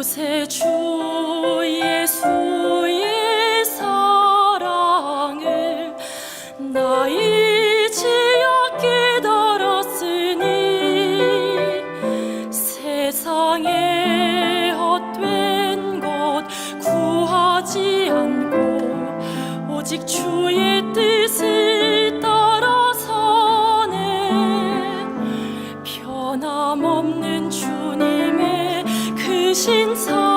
요새 주 예수의 사랑을 나 잊지어 깨달았으니 세상에 헛된 것 구하지 않고 오직 주의 뜻을 따라서네. 변함없는 주 青草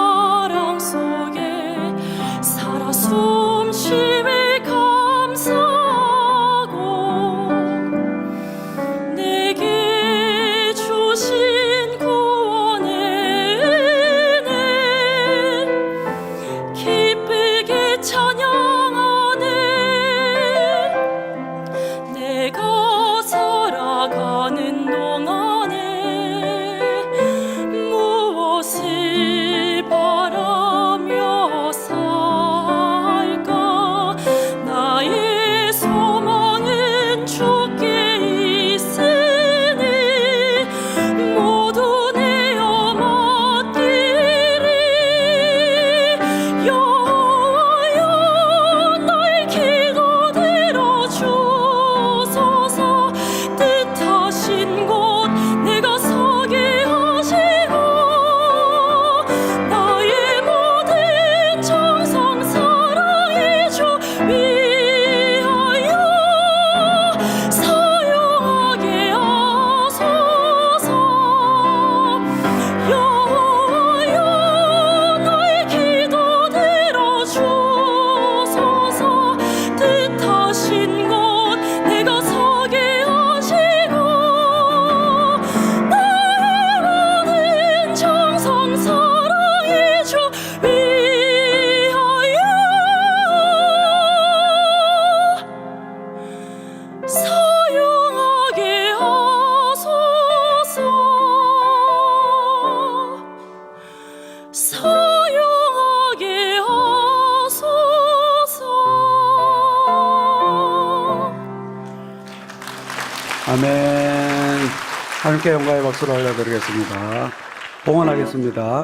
사용하게 하소서 아멘. 하나님께 영광의 박수를 올려드리겠습니다. 봉헌하겠습니다.